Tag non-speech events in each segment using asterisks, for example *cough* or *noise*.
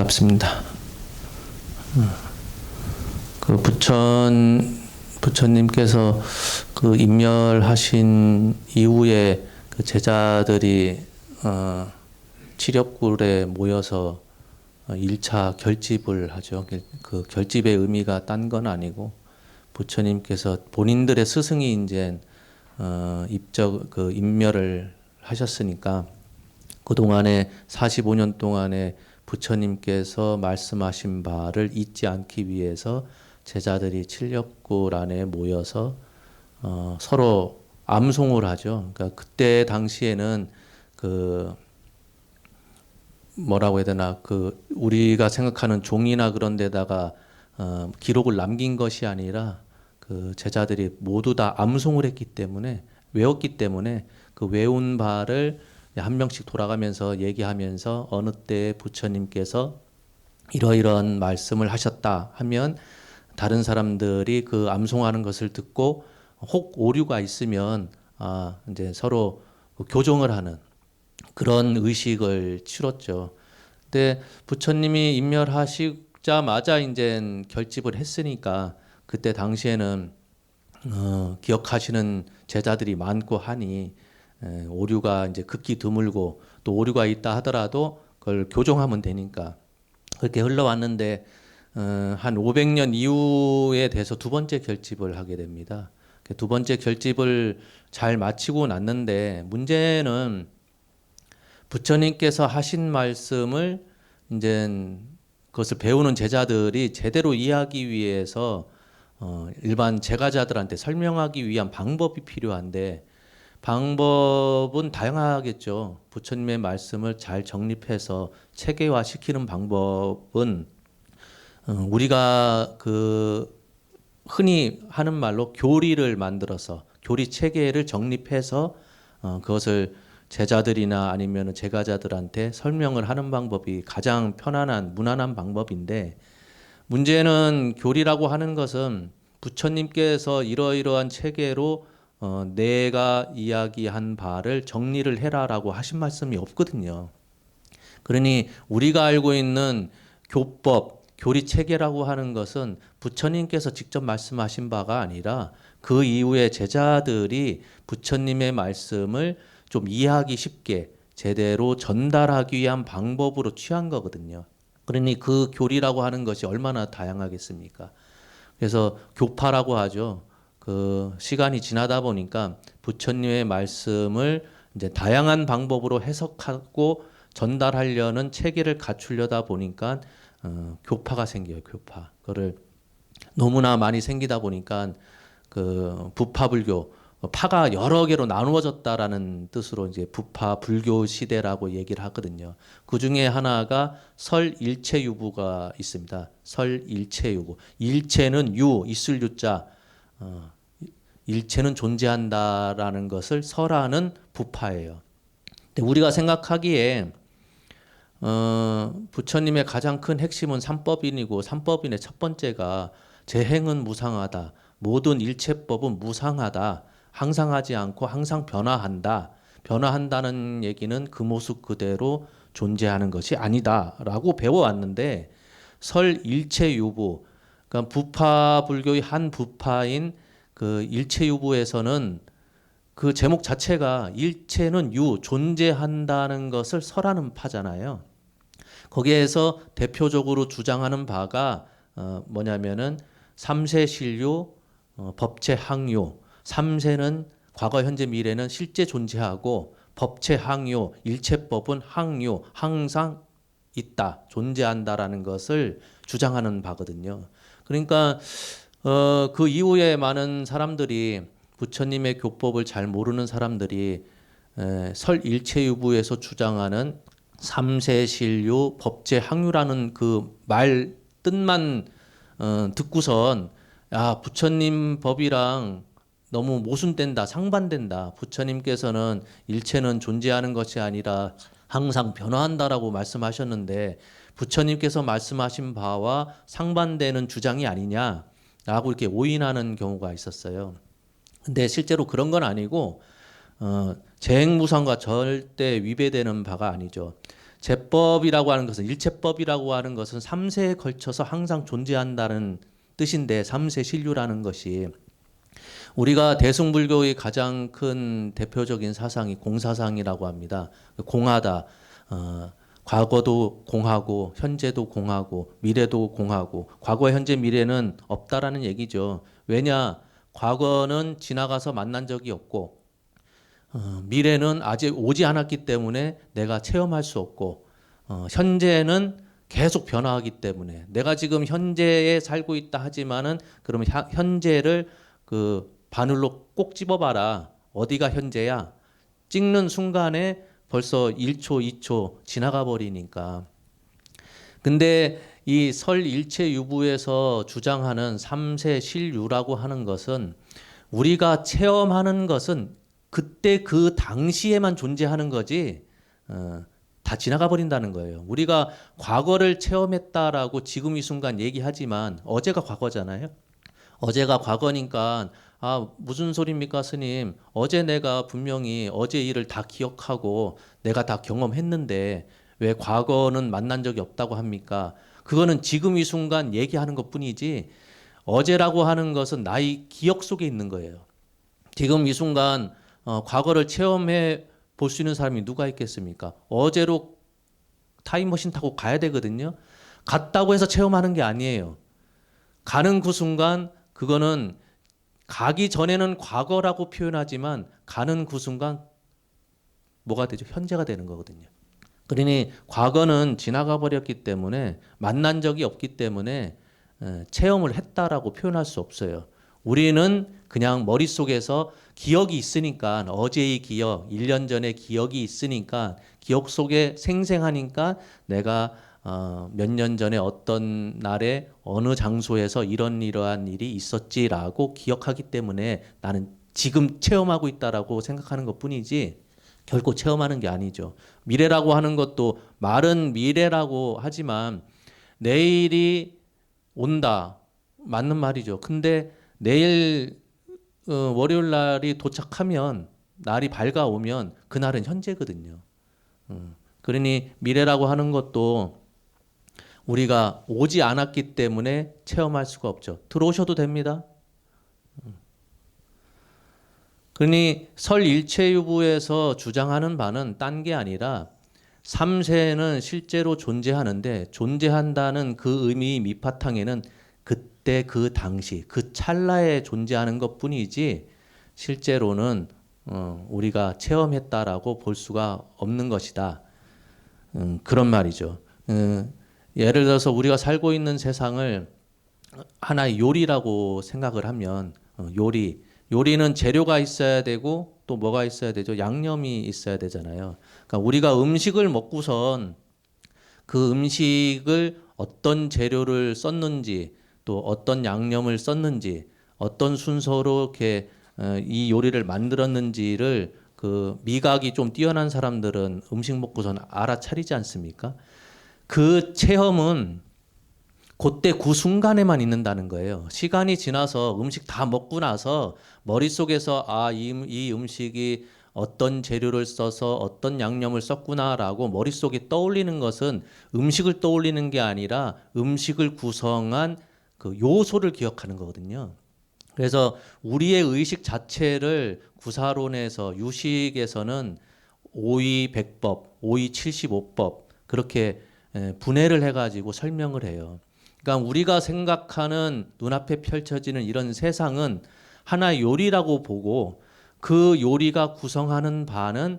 반갑습니다. 그 부천 부처님께서 그 임멸하신 이후에 그 제자들이 어, 치렵굴에 모여서 어, 1차 결집을 하죠. 그 결집의 의미가 딴 건 아니고 부처님께서 본인들의 스승이 이제 어, 입적 그 임멸을 하셨으니까 그 동안에 45년 동안에 부처님께서 말씀하신 바를 잊지 않기 위해서 제자들이 칠렵굴 안에 모여서 어, 서로 암송을 하죠. 그러니까 그때 당시에는 그 뭐라고 해야 되나 그 우리가 생각하는 종이나 그런 데다가 어, 기록을 남긴 것이 아니라 그 제자들이 모두 다 암송을 했기 때문에 외웠기 때문에 그 외운 바를 한 명씩 돌아가면서 얘기하면서 어느 때 부처님께서 이러이러한 말씀을 하셨다 하면 다른 사람들이 그 암송하는 것을 듣고 혹 오류가 있으면 아 이제 서로 교정을 하는 그런 의식을 치렀죠. 근데 부처님이 임멸하시자마자 이제 결집을 했으니까 그때 당시에는 어, 기억하시는 제자들이 많고 하니 에, 오류가 이제 극히 드물고 또 오류가 있다 하더라도 그걸 교정하면 되니까 그렇게 흘러왔는데 어, 한 500년 이후에 돼서 두 번째 결집을 하게 됩니다. 그두 번째 결집을 잘 마치고 났는데 문제는 부처님께서 하신 말씀을 이제 그것을 배우는 제자들이 제대로 이해하기 위해서 어, 일반 제가자들한테 설명하기 위한 방법이 필요한데 방법은 다양하겠죠. 부처님의 말씀을 잘 정립해서 체계화 시키는 방법은 어, 우리가 그 흔히 하는 말로 교리를 만들어서 교리 체계를 정립해서 어, 그것을 제자들이나 아니면 제가자들한테 설명을 하는 방법이 가장 편안한 무난한 방법인데 문제는 교리라고 하는 것은 부처님께서 이러이러한 체계로 어, 내가 이야기한 바를 정리를 해라라고 하신 말씀이 없거든요. 그러니 우리가 알고 있는 교법, 교리 체계라고 하는 것은 부처님께서 직접 말씀하신 바가 아니라 그 이후에 제자들이 부처님의 말씀을 좀 이해하기 쉽게 제대로 전달하기 위한 방법으로 취한 거거든요. 그러니 그 교리라고 하는 것이 얼마나 다양하겠습니까? 그래서 교파라고 하죠. 그 시간이 지나다 보니까 부처님의 말씀을 이제 다양한 방법으로 해석하고 전달하려는 체계를 갖추려다 보니까 어, 교파가 생겨요. 교파. 그거를 너무나 많이 생기다 보니까 그 부파 불교 파가 여러 개로 나누어졌다라는 뜻으로 이제 부파 불교 시대라고 얘기를 하거든요. 그 중에 하나가 설 일체 유부가 있습니다. 설 일체 유부. 일체는 유 있을 유자. 어, 일체는 존재한다라는 것을 설하는 부파예요. 근데 우리가 생각하기에 어, 부처님의 가장 큰 핵심은 삼법인이고 삼법인의 첫 번째가 재행은 무상하다. 모든 일체법은 무상하다. 항상 하지 않고 항상 변화한다. 변화한다는 얘기는 그 모습 그대로 존재하는 것이 아니다라고 배워왔는데 설 일체 유부 그러니까 부파 불교의 한 부파인 그 일체 유부에서는 그 제목 자체가 일체는 유 존재한다는 것을 설하는 파잖아요. 거기에서 대표적으로 주장하는 바가 어 뭐냐면은 삼세 신류 어 법체 항요 삼세는 과거 현재 미래는 실제 존재하고 법체 항요 일체법은 항요 항상 있다 존재한다라는 것을 주장하는 바거든요. 그러니까 어, 그 이후에 많은 사람들이 부처님의 교법을 잘 모르는 사람들이 에, 설 일체유부에서 주장하는 삼세신류 법제 항유라는 그 말 뜻만 어, 듣고선 야 부처님 법이랑 너무 모순된다 상반된다. 부처님께서는 일체는 존재하는 것이 아니라 항상 변화한다라고 말씀하셨는데 부처님께서 말씀하신 바와 상반되는 주장이 아니냐 라고 이렇게 오인하는 경우가 있었어요. 근데 실제로 그런 건 아니고 어, 재행무상과 절대 위배되는 바가 아니죠. 제법이라고 하는 것은 일체법이라고 하는 것은 3세에 걸쳐서 항상 존재한다는 뜻인데 3세 신류라는 것이 우리가 대승불교의 가장 큰 대표적인 사상이 공사상이라고 합니다. 공하다. 어, 과거도 공하고 현재도 공하고 미래도 공하고 과거 현재 미래는 없다라는 얘기죠. 왜냐? 과거는 지나가서 만난 적이 없고 어, 미래는 아직 오지 않았기 때문에 내가 체험할 수 없고 어, 현재는 계속 변화하기 때문에 내가 지금 현재에 살고 있다 하지만은 그러면 현- 현재를 그 바늘로 꼭 집어봐라 어디가 현재야 찍는 순간에 벌써 1초 2초 지나가 버리니까 근데 이 설 일체 유부에서 주장하는 삼세 실유라고 하는 것은 우리가 체험하는 것은 그때 그 당시에만 존재하는 거지 어, 다 지나가 버린다는 거예요. 우리가 과거를 체험했다라고 지금 이 순간 얘기하지만 어제가 과거잖아요. 어제가 과거니까 아 무슨 소리입니까 스님? 어제 내가 분명히 어제 일을 다 기억하고 내가 다 경험했는데 왜 과거는 만난 적이 없다고 합니까? 그거는 지금 이 순간 얘기하는 것 뿐이지 어제라고 하는 것은 나의 기억 속에 있는 거예요. 지금 이 순간 어, 과거를 체험해 볼 수 있는 사람이 누가 있겠습니까? 어제로 타임머신 타고 가야 되거든요. 갔다고 해서 체험하는 게 아니에요. 가는 그 순간 그거는 가기 전에는 과거라고 표현하지만 가는 그 순간 뭐가 되죠? 현재가 되는 거거든요. 그러니 과거는 지나가 버렸기 때문에 만난 적이 없기 때문에 에, 체험을 했다라고 표현할 수 없어요. 우리는 그냥 머릿속에서 기억이 있으니까 어제의 기억, 1년 전의 기억이 있으니까 기억 속에 생생하니까 내가 어, 몇 년 전에 어떤 날에 어느 장소에서 이런 이러한 일이 있었지라고 기억하기 때문에 나는 지금 체험하고 있다라고 생각하는 것 뿐이지 결코 체험하는 게 아니죠. 미래라고 하는 것도 말은 미래라고 하지만 내일이 온다. 맞는 말이죠. 근데 내일 어, 월요일 날이 도착하면 날이 밝아오면 그날은 현재거든요. 음, 그러니 미래라고 하는 것도 우리가 오지 않았기 때문에 체험할 수가 없죠. 들어오셔도 됩니다. 음. 그러니 설 일체유부에서 주장하는 바는 딴 게 아니라 삼세는 실제로 존재하는데 존재한다는 그 의미 밑바탕에는 그때 그 당시 그 찰나에 존재하는 것뿐이지 실제로는 어, 우리가 체험했다라고 볼 수가 없는 것이다. 음, 그런 말이죠. 음, 예를 들어서 우리가 살고 있는 세상을 하나의 요리라고 생각을 하면 어, 요리 요리는 재료가 있어야 되고 또 뭐가 있어야 되죠? 양념이 있어야 되잖아요. 그러니까 우리가 음식을 먹고선 그 음식을 어떤 재료를 썼는지 또 어떤 양념을 썼는지 어떤 순서로 이렇게 어, 이 요리를 만들었는지를 그 미각이 좀 뛰어난 사람들은 음식 먹고선 알아차리지 않습니까? 그 체험은 그때 그 순간에만 있는다는 거예요. 시간이 지나서 음식 다 먹고 나서 머릿속에서 아, 이, 음- 이 음식이 어떤 재료를 써서 어떤 양념을 썼구나라고 머릿속에 떠올리는 것은 음식을 떠올리는 게 아니라 음식을 구성한 그 요소를 기억하는 거거든요. 그래서 우리의 의식 자체를 구사론에서 유식에서는 오이 백법, 오이 칠십오법 그렇게 에, 분해를 해가지고 설명을 해요. 그러니까 우리가 생각하는 눈앞에 펼쳐지는 이런 세상은 하나의 요리라고 보고 그 요리가 구성하는 바는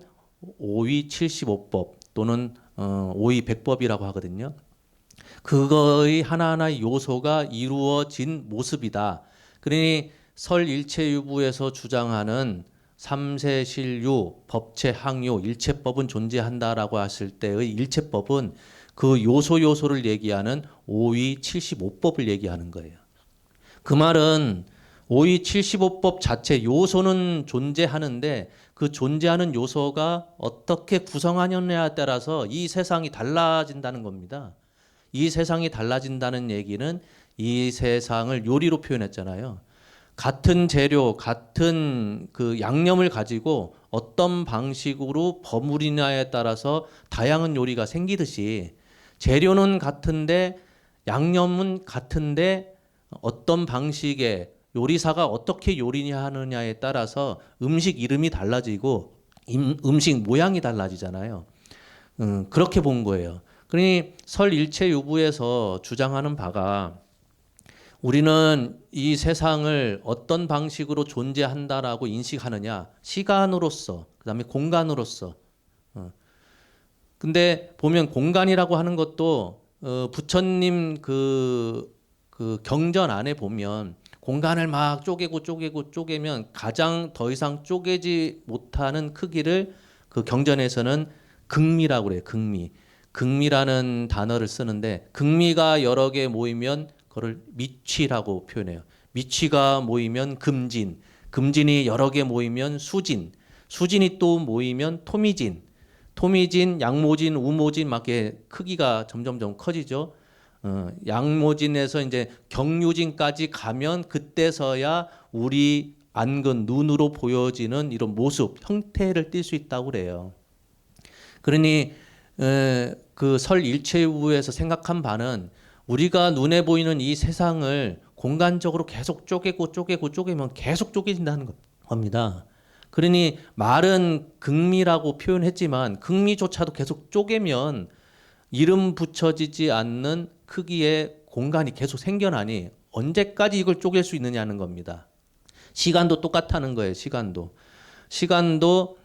오이 칠십오법 또는 어, 오이 백법이라고 하거든요. 그거의 하나하나의 요소가 이루어진 모습이다. 그러니 설 일체유부에서 주장하는 삼세실유, 법체 항요, 일체법은 존재한다라고 했을 때의 일체법은 그 요소 요소를 얘기하는 5위 75법을 얘기하는 거예요. 그 말은 5위 75법 자체 요소는 존재하는데 그 존재하는 요소가 어떻게 구성하느냐에 따라서 이 세상이 달라진다는 겁니다. 이 세상이 달라진다는 얘기는 이 세상을 요리로 표현했잖아요. 같은 재료, 같은 그 양념을 가지고 어떤 방식으로 버무리냐에 따라서 다양한 요리가 생기듯이 재료는 같은데 양념은 같은데 어떤 방식의 요리사가 어떻게 요리냐 하느냐에 따라서 음식 이름이 달라지고 임- 음식 모양이 달라지잖아요. 음, 그렇게 본 거예요. 그러니 설 일체 유부에서 주장하는 바가 우리는 이 세상을 어떤 방식으로 존재한다라고 인식하느냐 시간으로서 그다음에 공간으로서 어. 근데 보면 공간이라고 하는 것도 어, 부처님 그, 그 경전 안에 보면 공간을 막 쪼개고 쪼개고 쪼개면 가장 더 이상 쪼개지 못하는 크기를 그 경전에서는 극미라고 그래요. 극미. 극미라는 단어를 쓰는데 극미가 여러 개 모이면 그걸 미취라고 표현해요. 미취가 모이면 금진, 금진이 여러 개 모이면 수진, 수진이 또 모이면 토미진, 토미진, 양모진, 우모진 막게 크기가 점점점 커지죠. 어, 양모진에서 이제 경유진까지 가면 그때서야 우리 안근 눈으로 보여지는 이런 모습, 형태를 띌 수 있다고 그래요. 그러니 그 설 일체부에서 생각한 바는 우리가 눈에 보이는 이 세상을 공간적으로 계속 쪼개고 쪼개고 쪼개면 계속 쪼개진다는 것- 겁니다. 그러니 말은 극미라고 표현했지만 극미조차도 계속 쪼개면 이름 붙여지지 않는 크기의 공간이 계속 생겨나니 언제까지 이걸 쪼갤 수 있느냐는 겁니다. 시간도 똑같다는 거예요. 시간도 시간도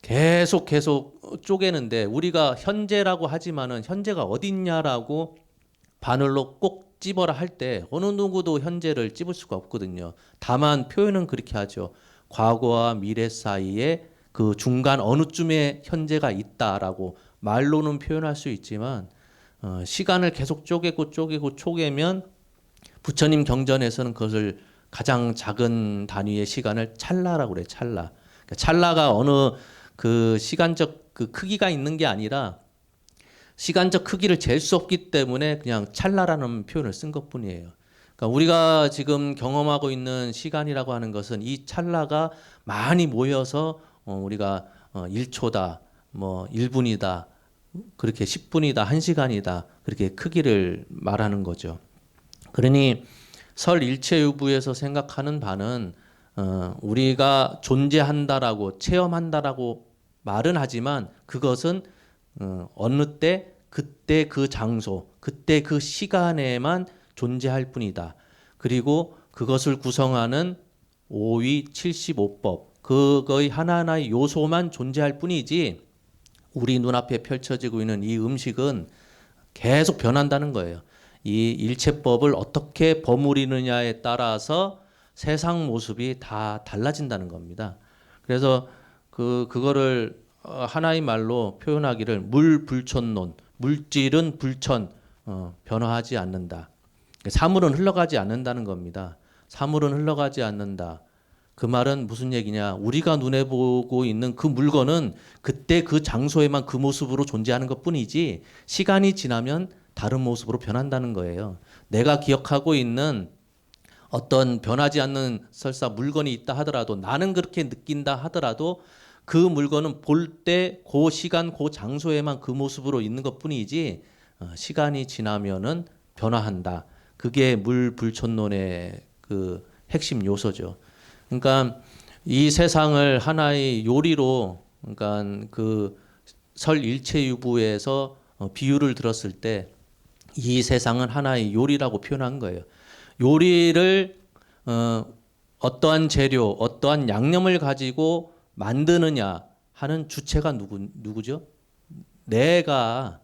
계속 계속 쪼개는데 우리가 현재라고 하지만은 현재가 어딨냐라고 바늘로 꼭 찝어라 할 때 어느 누구도 현재를 찝을 수가 없거든요. 다만 표현은 그렇게 하죠. 과거와 미래 사이에 그 중간 어느쯤에 현재가 있다라고 말로는 표현할 수 있지만 어, 시간을 계속 쪼개고 쪼개고 쪼개면 부처님 경전에서는 그것을 가장 작은 단위의 시간을 찰나라고 그래요. 찰나. 그러니까 찰나가 어느 그 시간적 그 크기가 있는 게 아니라 시간적 크기를 잴 수 없기 때문에 그냥 찰나라는 표현을 쓴 것뿐이에요. 그러니까 우리가 지금 경험하고 있는 시간이라고 하는 것은 이 찰나가 많이 모여서 어, 우리가 어, 1초다, 뭐 1분이다, 그렇게 10분이다, 1시간이다 그렇게 크기를 말하는 거죠. 그러니 설 일체유부에서 생각하는 바는 어, 우리가 존재한다라고 체험한다라고 말은 하지만 그것은 어, 어느 때 그때 그 장소 그때 그 시간에만 존재할 뿐이다. 그리고 그것을 구성하는 5위 75법 그거의 하나하나의 요소만 존재할 뿐이지 우리 눈앞에 펼쳐지고 있는 이 음식은 계속 변한다는 거예요. 이 일체법을 어떻게 버무리느냐에 따라서 세상 모습이 다 달라진다는 겁니다. 그래서 그 그거를 어, 하나의 말로 표현하기를 물불천론, 물질은 불천 어, 변화하지 않는다. 사물은 흘러가지 않는다는 겁니다. 사물은 흘러가지 않는다. 그 말은 무슨 얘기냐? 우리가 눈에 보고 있는 그 물건은 그때 그 장소에만 그 모습으로 존재하는 것 뿐이지 시간이 지나면 다른 모습으로 변한다는 거예요. 내가 기억하고 있는 어떤 변하지 않는 설사 물건이 있다 하더라도 나는 그렇게 느낀다 하더라도 그 물건은 볼 때 그 시간 그 장소에만 그 모습으로 있는 것 뿐이지 어, 시간이 지나면은 변화한다. 그게 물불천론의 그 핵심 요소죠. 그러니까 이 세상을 하나의 요리로 그러니까 그 설 일체유부에서 어, 비유를 들었을 때 이 세상은 하나의 요리라고 표현한 거예요. 요리를 어, 어떠한 재료, 어떠한 양념을 가지고 만드느냐 하는 주체가 누구 누구죠? 내가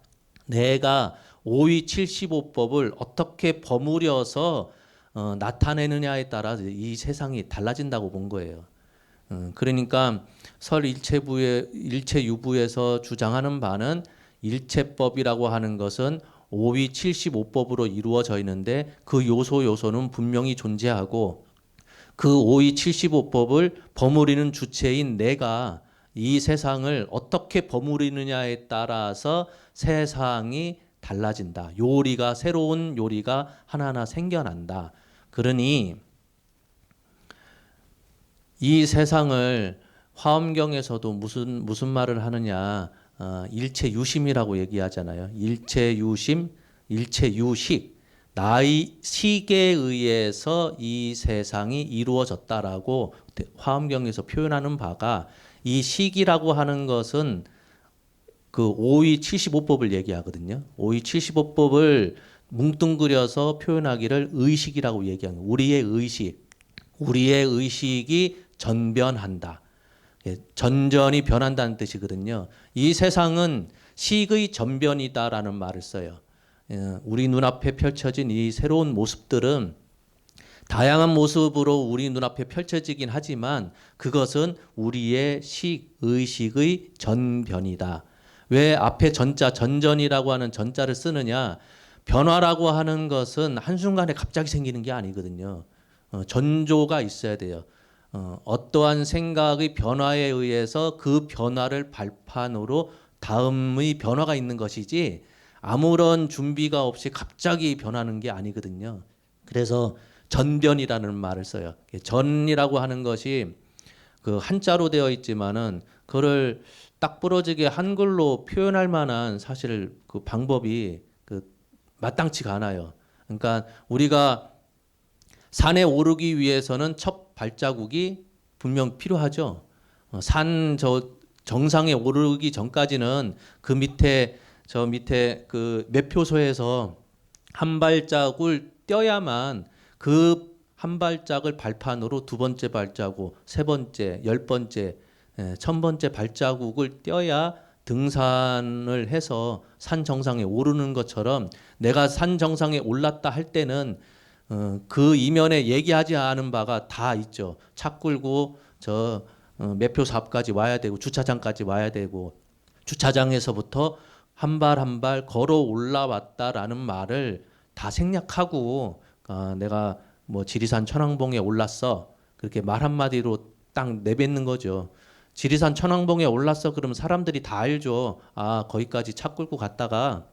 내가 5위 75법을 어떻게 버무려서 어, 나타내느냐에 따라 이 세상이 달라진다고 본 거예요. 음, 그러니까 설 일체부의 일체 유부에서 주장하는 바는 일체법이라고 하는 것은 5위 75법으로 이루어져 있는데 그 요소 요소는 분명히 존재하고 그 5위 75법을 버무리는 주체인 내가 이 세상을 어떻게 버무리느냐에 따라서 세상이 달라진다. 요리가 새로운 요리가 하나하나 생겨난다. 그러니 이 세상을 화엄경에서도 무슨 무슨 말을 하느냐 어, 일체 유심이라고 얘기하잖아요. 일체 유심, 일체 유식. 나의 식에 의해서 이 세상이 이루어졌다라고 화엄경에서 표현하는 바가 이 식이라고 하는 것은 그 5위 75법을 얘기하거든요. 5위 75법을 뭉뚱그려서 표현하기를 의식이라고 얘기하는. 우리의 의식. 우리의 의식이 전변한다. 예, 전전이 변한다는 뜻이거든요. 이 세상은 식의 전변이다라는 말을 써요. 예, 우리 눈앞에 펼쳐진 이 새로운 모습들은 다양한 모습으로 우리 눈앞에 펼쳐지긴 하지만 그것은 우리의 식, 의식의 전변이다. 왜 앞에 전자, 전전이라고 하는 전자를 쓰느냐? 변화라고 하는 것은 한순간에 갑자기 생기는 게 아니거든요. 어, 전조가 있어야 돼요. 어, 어떠한 생각의 변화에 의해서 그 변화를 발판으로 다음의 변화가 있는 것이지 아무런 준비가 없이 갑자기 변하는 게 아니거든요. 그래서 전변이라는 말을 써요. 전이라고 하는 것이 그 한자로 되어 있지만은 그를 딱 부러지게 한글로 표현할 만한 사실 그 방법이 그 마땅치가 않아요. 그러니까 우리가 산에 오르기 위해서는 첫 발자국이 분명 필요하죠. 어, 산저 정상에 오르기 전까지는 그 밑에 저 밑에 그 매표소에서 한 발자국을 떼야만 그 한 발짝을 발판으로 두 번째 발자국, 세 번째, 열 번째, 예, 천 번째 발자국을 떼야 등산을 해서 산 정상에 오르는 것처럼 내가 산 정상에 올랐다 할 때는 어, 그 이면에 얘기하지 않은 바가 다 있죠. 차 끌고 저 어, 매표소 앞까지 와야 되고 주차장까지 와야 되고 주차장에서부터 한 발 한 발 걸어 올라왔다라는 말을 다 생략하고 어, 내가 뭐 지리산 천왕봉에 올랐어 그렇게 말 한마디로 딱 내뱉는 거죠. 지리산 천왕봉에 올랐어 그러면 사람들이 다 알죠. 아 거기까지 차 끌고 갔다가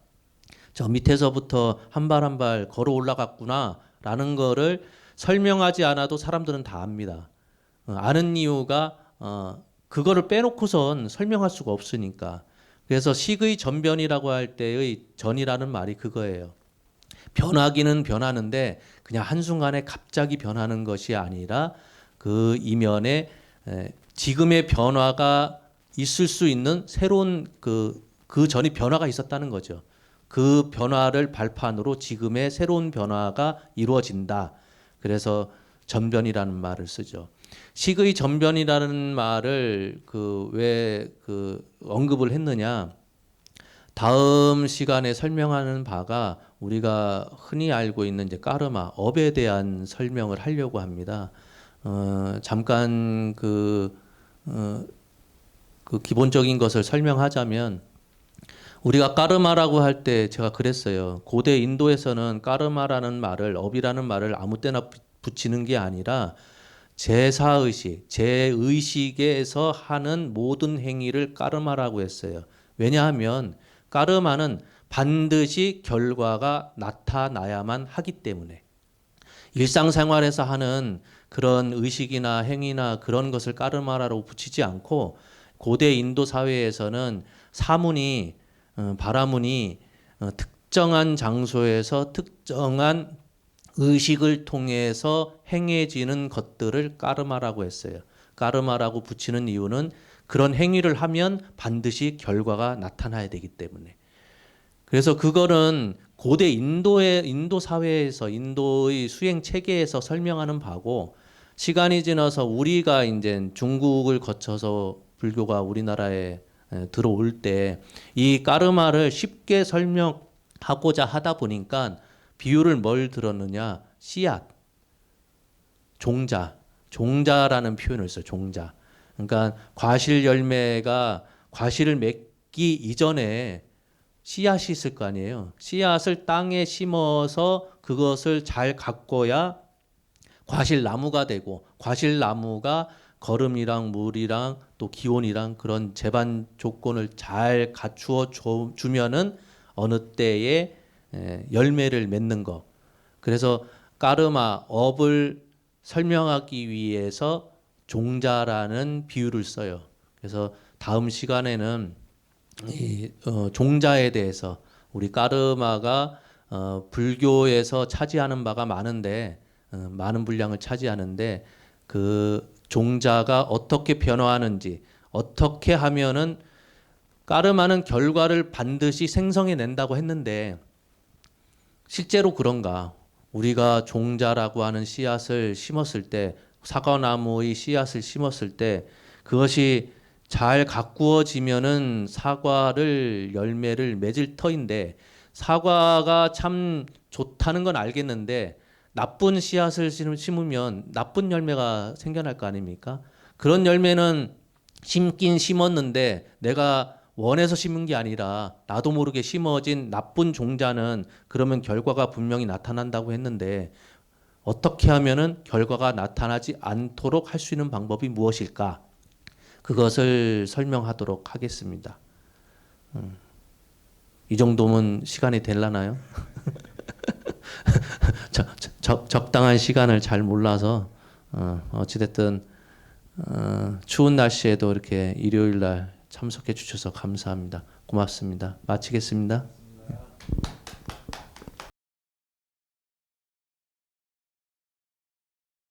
저 밑에서부터 한 발 한 발 걸어 올라갔구나라는 거를 설명하지 않아도 사람들은 다 압니다. 어, 아는 이유가 어, 그거를 빼놓고선 설명할 수가 없으니까. 그래서 식의 전변이라고 할 때의 전이라는 말이 그거예요. 변하기는 변하는데 그냥 한순간에 갑자기 변하는 것이 아니라 그 이면에 에, 지금의 변화가 있을 수 있는 새로운 그, 그 전이 변화가 있었다는 거죠. 그 변화를 발판으로 지금의 새로운 변화가 이루어진다. 그래서 전변이라는 말을 쓰죠. 식의 전변이라는 말을 그 왜그 언급을 했느냐? 다음 시간에 설명하는 바가 우리가 흔히 알고 있는 이제 까르마 업에 대한 설명을 하려고 합니다. 어, 잠깐 그, 어, 그 기본적인 것을 설명하자면 우리가 까르마라고 할 때 제가 그랬어요. 고대 인도에서는 까르마라는 말을 업이라는 말을 아무 때나 붙이는 게 아니라 제사 의식, 제 의식에서 하는 모든 행위를 까르마라고 했어요. 왜냐하면 까르마는 반드시 결과가 나타나야만 하기 때문에 일상생활에서 하는 그런 의식이나 행위나 그런 것을 까르마라고 붙이지 않고 고대 인도 사회에서는 사문이 어, 바라문이 어, 특정한 장소에서 특정한 의식을 통해서 행해지는 것들을 까르마라고 했어요. 까르마라고 붙이는 이유는 그런 행위를 하면 반드시 결과가 나타나야 되기 때문에. 그래서 그거는 고대 인도의 인도 사회에서 인도의 수행 체계에서 설명하는 바고 시간이 지나서 우리가 이제 중국을 거쳐서 불교가 우리나라에 들어올 때 이 까르마를 쉽게 설명하고자 하다 보니까 비유를 뭘 들었느냐? 씨앗. 종자. 종자라는 표현을 써요 종자. 그러니까 과실 열매가 과실을 맺기 이전에 씨앗이 있을 거 아니에요. 씨앗을 땅에 심어서 그것을 잘 가꿔야 과실 나무가 되고 과실 나무가 거름이랑 물이랑 또 기온이랑 그런 재반 조건을 잘 갖추어 주 면은 어느 때에 열매를 맺는 거. 그래서 까르마 업을 설명하기 위해서 종자라는 비유를 써요. 그래서 다음 시간에는 이 어, 종자에 대해서 우리 까르마가 어, 불교에서 차지하는 바가 많은데 어, 많은 분량을 차지하는데 그 종자가 어떻게 변화하는지 어떻게 하면은 까르마는 결과를 반드시 생성해 낸다고 했는데 실제로 그런가? 우리가 종자라고 하는 씨앗을 심었을 때 사과나무의 씨앗을 심었을 때 그것이 잘 가꾸어지면은 사과를 열매를 맺을 터인데 사과가 참 좋다는 건 알겠는데 나쁜 씨앗을 심- 심으면 나쁜 열매가 생겨날 거 아닙니까? 그런 열매는 심긴 심었는데 내가 원해서 심은 게 아니라 나도 모르게 심어진 나쁜 종자는 그러면 결과가 분명히 나타난다고 했는데 어떻게 하면은 결과가 나타나지 않도록 할 수 있는 방법이 무엇일까? 그것을 설명하도록 하겠습니다. 음. 이 정도면 시간이 될라나요? *laughs* *laughs* 적, 적, 적당한 시간을 잘 몰라서 어, 어찌됐든 어, 추운 날씨에도 이렇게 일요일 날 참석해 주셔서 감사합니다. 고맙습니다. 마치겠습니다.